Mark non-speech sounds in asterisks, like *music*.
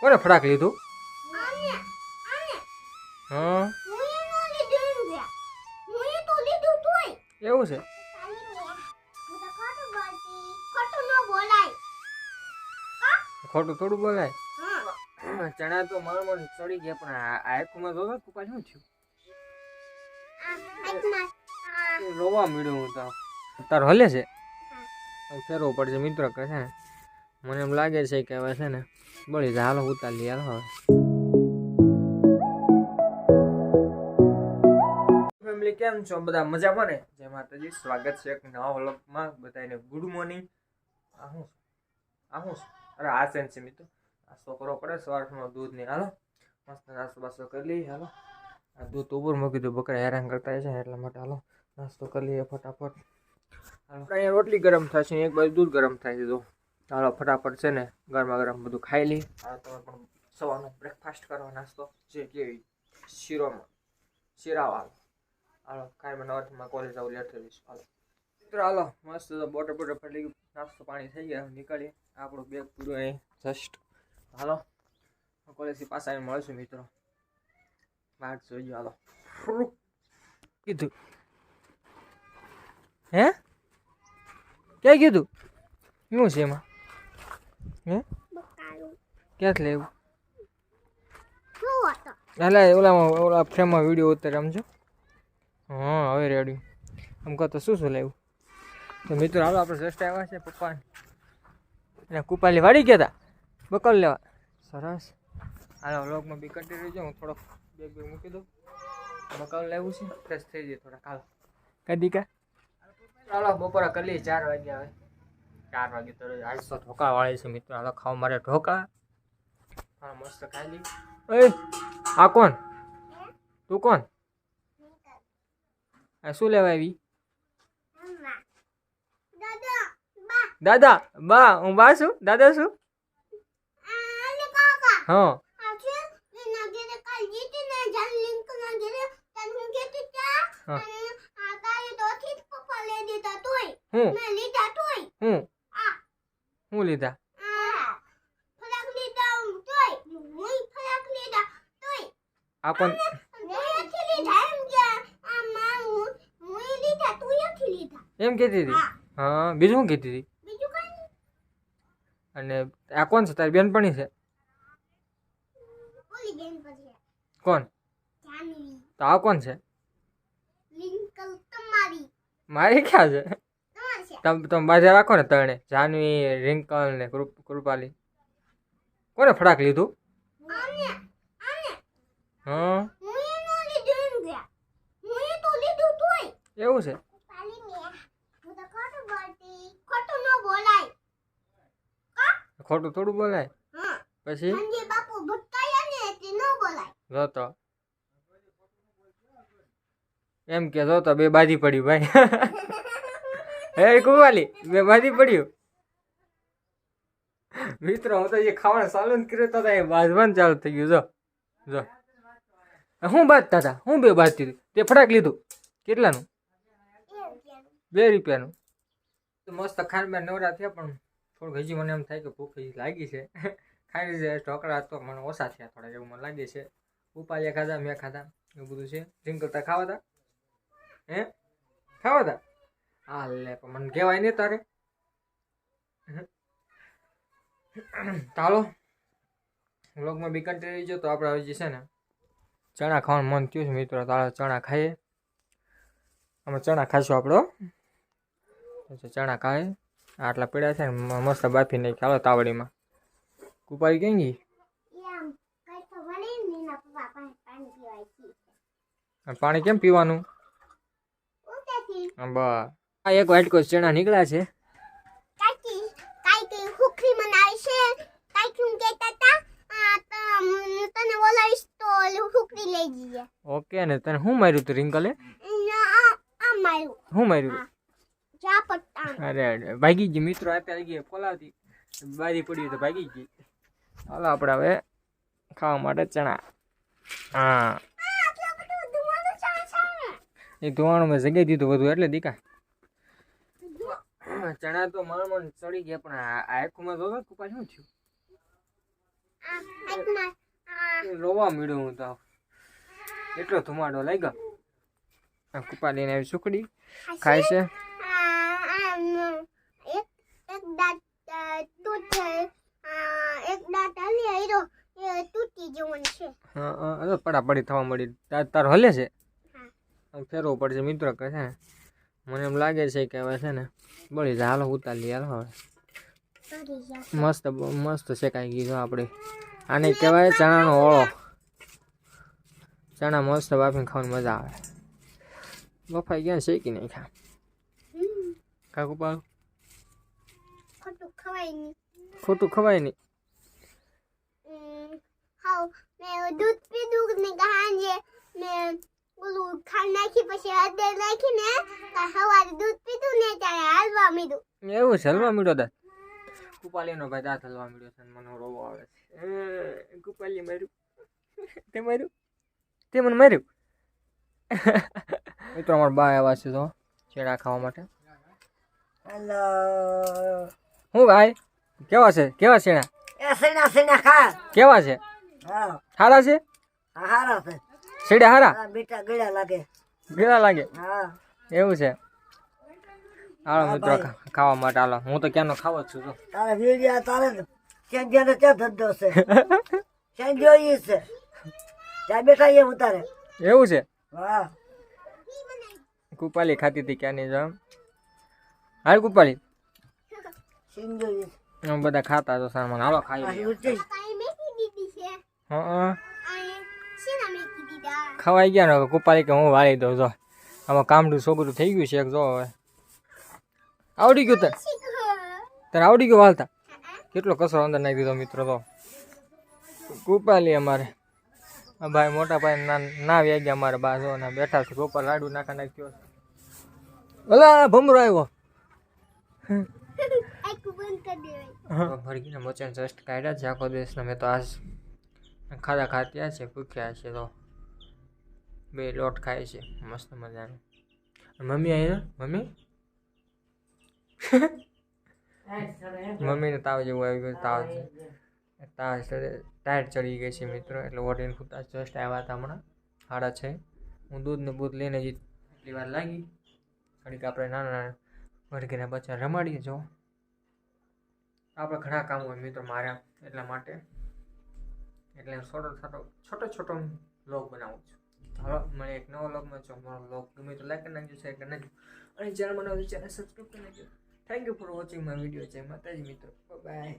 કોને ફટાક લીધું? હા. એવું છે? ખોટું થોડું બોલાય. ચણા તો મારો મણ ચડી ગયા પણ આ આખુમાં જોતો કુપા શું થયું? રોવા મળ્યું હું તો. તાર હલે છે? ફેરવો પડશે મિત્ર કહે છે ને. મને એમ લાગે છે કે હવે છે ને બળી જાય હાલો, ઉતારી હાલો, હવે. ફેમિલી કેમ છો? બધા મજામાં ને જય માતાજી, સ્વાગત છે એક નવા વ્લોગમાં. બધાને ગુડ મોર્નિંગ આ શું આ અરે, આ સેન છે મિત્રો. નાસ્તો કરવો પડે, સવારનો દૂધ નહીં હાલો. મસ્ત નાસ્તો બાસ્તો કરી લઈએ, હાલો. આ દૂધ ઉપર મૂકી દઉં, બકરા હેરાન કરતા છે ને, એટલા માટે, હાલો. નાસ્તો કરી લઈએ ફટાફટ. હાલો. અહીંયા રોટલી ગરમ થાય છે, એક બાજુ દૂધ ગરમ થાય છે તો ચાલો ફટાફટ છે ને ગરમા ગરમ બધું ખાઈ લઈ હાલો તમે પણ સવારનો બ્રેકફાસ્ટ કરવા નાસ્તો જે કેવી શીરોમાં શીરાવાળો હાલો કાંઈ મને અર્થમાં કોલેજ આવું લેટ થઈ જઈશ હાલો. મિત્રો હાલો મસ્ત બોટર બોટર ફરી ગયું નાસ્તો પાણી થઈ ગયા નીકળીએ. આપણું બેગ પૂરું અહીં જસ્ટ હાલો કોલેજથી પાછા આવીને મળશું મિત્રો. વાત જોઈજો હાલો. કીધું. હે? ક્યાં કીધું? શું છે એમાં? હે? ક્યાંથી લેવું એટલે ઓલામાં ઓલા ફ્રેમમાં વીડિયો ઉતારે સમજો? હા હવે રેડી આમ કહો તો શું શું લેવું તો મિત્રો હાલો આપણે જસ્ટ આવ્યા છે પપ્પા અને કુપાલી વાળી ગયા હતા બકલ લેવા. સરસ. હાલો વ્લોગમાં બી કટી રહી હું થોડોક બેગ બેગ મૂકી દઉં. બકલ લેવું છે ફ્રેશ થઈ જાય થોડાક. હાલો. કદી કા હાલો બપોરા કરી લઈએ ચાર વાગ્યા આવે ચાર વાગે તો આજ તો ઢોકા વાળી છે મિત્રો. હાલો ખાવા મારે ઢોકા હા મસ્ત ખાઈ લી. એ આ કોણ? તું કોણ? આ શું લેવા આવી? દાદા બા હું બા છું? દાદા છું હા હું? હું લીધા એમ કહેતી હતી? હા. બીજું શું કહેતી હતી. અને આ કોણ છે? તારી બેનપણી છે? કોણ? તો આ કોણ છે? મારી ક્યાં છે? તમે તમે બાજે રાખો ને તણે જાનવી રિંકલ ને કૃપાલી. કોને ફટાક લીધું? હા? તો એવું છે? તો ખોટું થોડું બોલાય? પછી? તે. જોતો એમ કે જોતો બે બાજી પડી ભાઈ. *laughs* હે કુવાલી, મેં બાજી પડ્યું. મિત્રો, હું તો જે ખાવાનું ચાલુ કર્યું તો એ બાજવાનું ચાલુ થઈ ગયું. જો જો. હું બાજતા હતા હું બે બાજતી હતી તે ફટાક લીધું. કેટલાનું? બે રૂપિયાનું. તો મસ્ત ખાંડ મેં નવરા થયા, પણ થોડુંક હજી મને એમ થાય કે ભૂખ હજી લાગી છે. ખાઈ લીધે ઢોકળા તો મને ઓછા થયા થોડાક એવું મને લાગે છે. ઉપાલિયા ખાધા, મેં ખાધા, એવું બધું છે. ડ્રિંક કરતા ખાવા હતા? હે? ખાવા હતા? હા લે પણ મને કહેવાય નહીં તારે. ચાલો વ્લોગમાં બી કન્ટિન્યુ રહી ગયો તો આપણે હજી છે ને ચણા ખાવાનું મન થયું છે મિત્રો તારા ચણા ખાઈએ. અમે ચણા ખાઈશું આપણો ચણા ખાય આટલા પીડા છે ને મસ્ત બાફી નાખી ચાલો તાવડીમાં. કુપારી કેમ ગઈ? પાણી કેમ પીવાનું? ઉતાથી. આ એક વાઇટ વાટકો ચણા નીકળ્યા છે. કાકી કાકી હુખરી મનાવી છે કાકી હું કહેતા હતા આ તો હું તને બોલાવીશ તો હુખરી લઈ જઈએ. ઓકે ને તને હું માર્યું તું રિંકલે આ આ માર્યું હું માર્યું જા પટ્ટા અરે અરે ભાગી ગઈ મિત્રો આપી આવી ગઈ કોલાવતી બારી પડી તો ભાગી ગઈ. હાલો આપણે હવે ખાવા માટે ચણા. હા. એ ધોવાણું મેં જગ્યાએ દીધું બધું એટલે દીકા. ચણા તો મણ મણ ચડી ગયા પણ આ આખુમાં જોવે કુપા શું થયું? રોવા મળ્યો હું તો. એટલો ધુમાડો લાગ્યો. આ કુપા લઈને આવી સુકડી ખાય છે? પડા પડી થવા મળી તાર તારો હલે છે? ફેરવો પડશે મિત્રો કહે છે ને. મને એમ લાગે છે કે હવે છે ને બળી જાય હાલો ઉતારી હાલો હવે. મસ્ત મસ્ત શેકાઈ કાંઈ જો આપણે આને કહેવાય ચણાનો ઓળો. ચણા મસ્ત બાફીને ખાવાની મજા આવે. બફાઈ ગયા છે શેકી નહીં ખા કાકુ પાડું. ખોટું ખવાય નહીં. ખોટું ખવાય નહીં હમ, હાવ મેં દૂધ પીધું ને સાંજે મેં ઓલું ખાંડ નાખી પછી હળદર નાખીને સવારે દૂધ પીધું ને ત્યારે હાલવા મીધું એવું છે હલવા મળ્યો દાંત કુપાલીનો ભાઈ દાંત હલવા મળ્યો છે મને રોવો આવે છે. એ, કુપાલી માર્યું. તે માર્યું? તે મને માર્યું? *laughs* મિત્રો અમારા બા આવ્યા છે તો ચેડા ખાવા માટે. હેલો હું ભાઈ? કેવા છે? કેવા છે એ સેના સેના ખા. કેવા છે? હા. સારા છે? આ હારા છે. છેડા હારા? મીઠા ગળ્યા લાગે. ગેલા લાગે? હા. એવું છે? હાલો મિત્રો ખાવા માટે હાલો. હું તો ક્યાંનો ખાવો છું તો તારે વીડિયા તારે ચેન્જિયાનો ચા ધંધો છે? *laughs* ચેન્જિયો જોઈએ છે? ત્યાં બેઠા એ ઉતારે એવું છે? હા. કુપાલી ખાતી હતી ક્યાંની જો? હાલ કુપાલી. બધા ખાતા તો સામાન. હાલો ખાઈ હં. ખવાઈ ગયા ને હવે કુપાલી કે હું વાળી દઉં જો. આમાં કામડું છોકરું થઈ ગયું છે એક જો હવે. આવડી ગયું તને તને આવડી ગયું વાલતા. કેટલો કચરો અંદર નાખી દીધો મિત્રો તો. કુપાલી અમારે. ભાઈ મોટા ભાઈ ના ના વ્યા ગયા અમારે બા જો ને બેઠા છે. ગોપાલ લાડુ નાખા નાખ્યો ઓલા ભમરો આવ્યો. દેવાય ભરગીને જસ્ટ કાઢ્યા છે આખો દિવસના. મેં તો આજ ખાધા ખાત્યા છે ભૂખ્યા છે તો. બે લોટ ખાય છે. મસ્ત મજાનો. મમ્મી આવી મમ્મી? *laughs* મમ્મીને તાવ જેવું આવી ગયું તાવ છે. તાવ ટાયર ચડી ગઈ છે મિત્રો એટલે વોટીને ખૂતા જસ્ટ આવ્યા હતા હમણાં સાડા છે. હું દૂધને બૂધ લઈને જ એટલી વાર લાગી. ઘડીક આપણે નાના નાના વર્ગીના બચ્ચા રમાડીએ જો. આપણે ઘણા કામ હોય મિત્રો માર્યા એટલા માટે. એટલે હું છોટો છોટો છોટો છોટો બ્લોગ બનાવું છું. હાલો મને એક નવો લોગમાં જો મારો લોગ ગમે તો લાઈક કરી નાખજો શેર કરી નાખજો. અને ચેનલ મને ચેનલ સબસ્ક્રાઈબ કરી નાખજો. Thank you for watching my video Jai Mataji મિત્રો. બાય